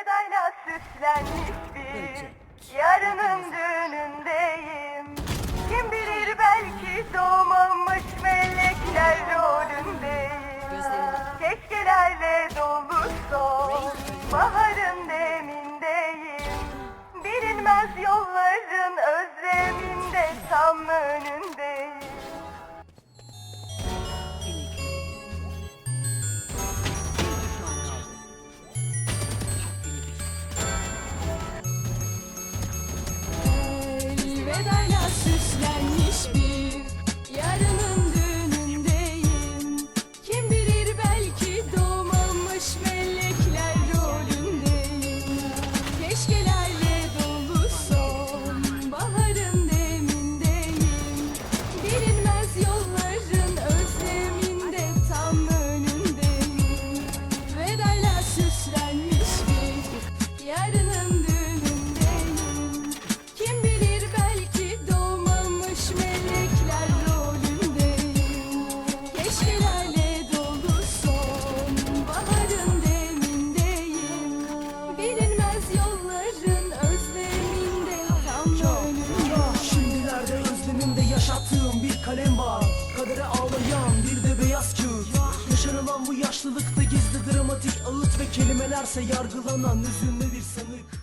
Vedayla süslenmiş bir yarının düğünündeyim. Kim bilir belki doğmamış melekler rolündeyim. Keşkelerle dolu son baharın demindeyim. Bilinmez yolların Keşkelerle dolu son baharın demindeyim Bilinmez yolların özleminde tam önümde Şimdilerde özlemimde yaşattığım bir kalem var. Kadere ağlayan bir de beyaz kağıt. Yaşanılan bu yaşlılıkta gizli dramatik ağıt Ve kelimelerse yargılanan üzünlü bir sanık